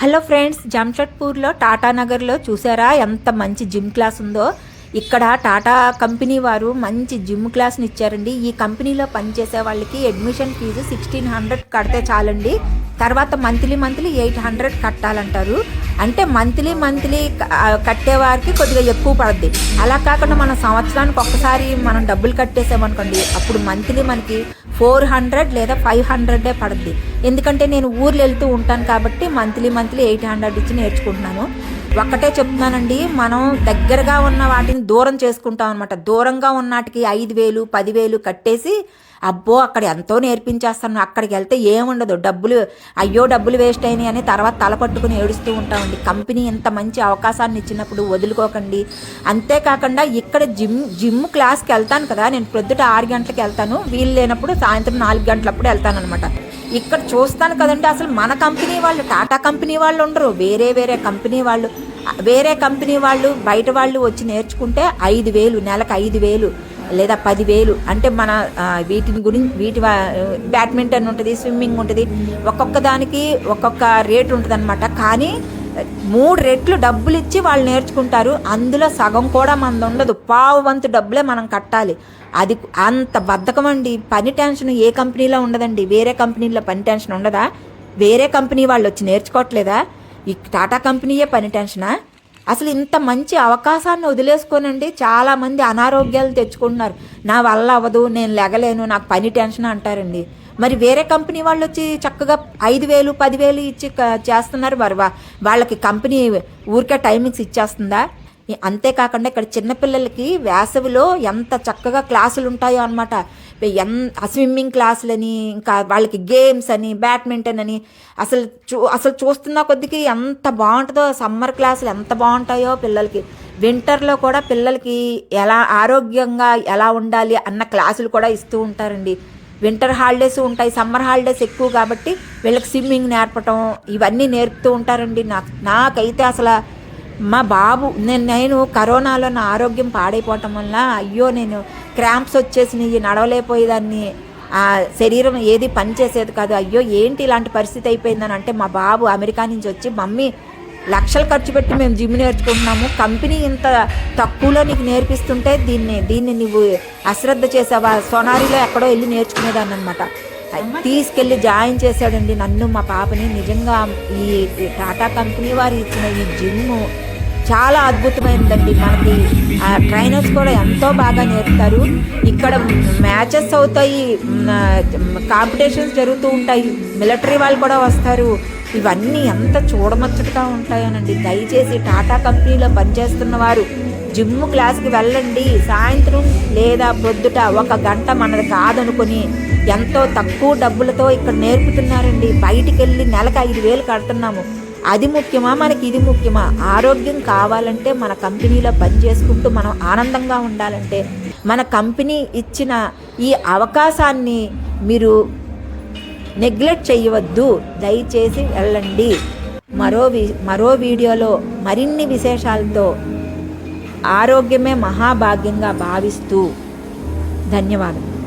Hello friends జంషెడ్పూర్లో Tata నగర్లో చూసారా ఎంత మంచి జిమ్ క్లాస్ ఉందో? ఇక్కడ టాటా కంపెనీ వారు మంచి జిమ్ క్లాస్ని ఇచ్చారండి. ఈ కంపెనీలో పనిచేసే వాళ్ళకి అడ్మిషన్ ఫీజు సిక్స్టీన్ హండ్రెడ్ కడితే చాలండి. తర్వాత మంత్లీ మంత్లీ ఎయిట్ హండ్రెడ్ కట్టాలంటారు. అంటే మంత్లీ మంత్లీ కట్టేవారికి కొద్దిగా ఎక్కువ పడుద్ది. అలా కాకుండా మనం సంవత్సరానికి ఒక్కసారి మనం డబ్బులు కట్టేసామనుకోండి అప్పుడు మంత్లీ మనకి ఫోర్ హండ్రెడ్ లేదా ఫైవ్ హండ్రెడే పడుద్ది. ఎందుకంటే నేను ఊర్లు వెళ్తూ ఉంటాను కాబట్టి మంత్లీ మంత్లీ ఎయిట్ హండ్రెడ్ ఇచ్చి నేర్చుకుంటున్నాను. ఒక్కటే చెప్తున్నానండి మనం దగ్గరగా ఉన్న వాటిని దూరం చేసుకుంటాం అనమాట దూరంగా ఉన్నటికి ఐదు వేలు పదివేలు కట్టేసి అబ్బో అక్కడ ఎంతో నేర్పించేస్తాను. అక్కడికి వెళ్తే ఏముండదు. డబ్బులు అయ్యో డబ్బులు వేస్ట్ అయినాయి అని తర్వాత తల పట్టుకుని ఏడుస్తూ ఉంటామండి. కంపెనీ ఇంత మంచి అవకాశాన్ని ఇచ్చినప్పుడు వదులుకోకండి. అంతేకాకుండా ఇక్కడ జిమ్ జిమ్ క్లాస్కి వెళ్తాను కదా. నేను ప్రొద్దుట ఆరు గంటలకు వెళ్తాను. వీలు లేనప్పుడు సాయంత్రం నాలుగు గంటలప్పుడు వెళ్తాను అనమాట ఇక్కడ చూస్తాను కదండి అసలు మన కంపెనీ వాళ్ళు టాటా కంపెనీ వాళ్ళు ఉండరు వేరే వేరే కంపెనీ వాళ్ళు. వేరే కంపెనీ వాళ్ళు బయట వాళ్ళు వచ్చి నేర్చుకుంటే ఐదు వేలు నెలకు ఐదు వేలు లేదా పదివేలు అంటే మన వీటిని గురించి వీటి బ్యాడ్మింటన్ ఉంటుంది స్విమ్మింగ్ ఉంటుంది ఒక్కొక్క దానికి ఒక్కొక్క రేట్ ఉంటుంది అనమాట కానీ మూడు రెట్లు డబ్బులు ఇచ్చి వాళ్ళు నేర్చుకుంటారు. అందులో సగం కూడా మనది ఉండదు. పావు వంతు డబ్బులే మనం కట్టాలి. అది అంత బద్ధకం అండి పని టెన్షన్ ఏ కంపెనీలో ఉండదండి. వేరే కంపెనీలో పని టెన్షన్ ఉండదా? వేరే కంపెనీ వాళ్ళు వచ్చి నేర్చుకోవట్లేదా? ఈ టాటా కంపెనీయే పని టెన్షనా? అసలు ఇంత మంచి అవకాశాన్ని వదిలేసుకోనండి చాలామంది అనారోగ్యాలు తెచ్చుకుంటున్నారు. నా వల్ల అవ్వదు నేను లెగలేను నాకు పని టెన్షన్ అంటారండి. మరి వేరే కంపెనీ వాళ్ళు వచ్చి చక్కగా ఐదు వేలు పదివేలు ఇచ్చి చేస్తున్నారు మరి వాళ్ళకి కంపెనీ ఊరికే టైమింగ్స్ ఇచ్చేస్తుందా? అంతేకాకుండా ఇక్కడ చిన్నపిల్లలకి వేసవిలో ఎంత చక్కగా క్లాసులు ఉంటాయో అనమాట ఎన్ స్విమ్మింగ్ క్లాసులని ఇంకా వాళ్ళకి గేమ్స్ అని బ్యాడ్మింటన్ అని అసలు చూ అసలు చూస్తున్న కొద్దికి ఎంత బాగుంటుందో సమ్మర్ క్లాసులు ఎంత బాగుంటాయో పిల్లలకి. వింటర్లో కూడా పిల్లలకి ఎలా ఆరోగ్యంగా ఎలా ఉండాలి అన్న క్లాసులు కూడా ఇస్తూ ఉంటారండి. వింటర్ హాలిడేస్ ఉంటాయి సమ్మర్ హాలిడేస్ ఎక్కువ కాబట్టి వీళ్ళకి స్విమ్మింగ్ నేర్పటం ఇవన్నీ నేర్పుతూ ఉంటారండి. నాకు నాకైతే అసలు మా బాబు నేను నేను కరోనాలో నా ఆరోగ్యం పాడైపోవటం వల్ల అయ్యో నేను క్రాంప్స్ వచ్చేసినాయి నడవలేకపోయేదాన్ని. ఆ శరీరం ఏది పనిచేసేది కాదు. అయ్యో ఏంటి ఇలాంటి పరిస్థితి అయిపోయిందని అంటే మా బాబు అమెరికా నుంచి వచ్చి మమ్మీ లక్షలు ఖర్చు పెట్టి మేము జిమ్ నేర్చుకుంటున్నాము. కంపెనీ ఇంత తక్కువలో నీకు నేర్పిస్తుంటే దీన్ని దీన్ని నువ్వు అశ్రద్ధ చేసావా? సొనారిలో ఎక్కడో వెళ్ళి నేర్చుకునేదాన్ని అనమాట తీసుకెళ్ళి జాయిన్ చేశాడండి నన్ను మా పాపని. నిజంగా ఈ టాటా కంపెనీ వారు ఇచ్చిన ఈ జిమ్ చాలా అద్భుతమైనదండి మనకి ఆ ట్రైనర్స్ కూడా ఎంతో బాగా నేర్పుతారు. ఇక్కడ మ్యాచెస్ అవుతాయి. కాంపిటీషన్స్ జరుగుతూ ఉంటాయి. మిలిటరీ వాళ్ళు కూడా వస్తారు. ఇవన్నీ ఎంత చూడముచ్చటగా ఉంటాయోనండి. దయచేసి టాటా కంపెనీలో పనిచేస్తున్న వారు జిమ్ క్లాస్కి వెళ్ళండి. సాయంత్రం లేదా పొద్దుట ఒక గంట మనది కాదనుకొని ఎంతో తక్కువ డబ్బులతో ఇక్కడ నేర్పుతున్నారండి. బయటికి వెళ్ళి నెలకు ఐదు వేలు కడుతున్నాము. అది ముఖ్యమా? మనకి ఇది ముఖ్యమా? ఆరోగ్యం కావాలంటే మన కంపెనీలో పని చేసుకుంటూ మనం ఆనందంగా ఉండాలంటే మన కంపెనీ ఇచ్చిన ఈ అవకాశాన్ని మీరు నెగ్లెక్ట్ చేయవద్దు. దయచేసి వెళ్ళండి. మరో వి మరో వీడియోలో మరిన్ని విశేషాలతో ఆరోగ్యమే మహాభాగ్యంగా భావిస్తూ ధన్యవాదములు.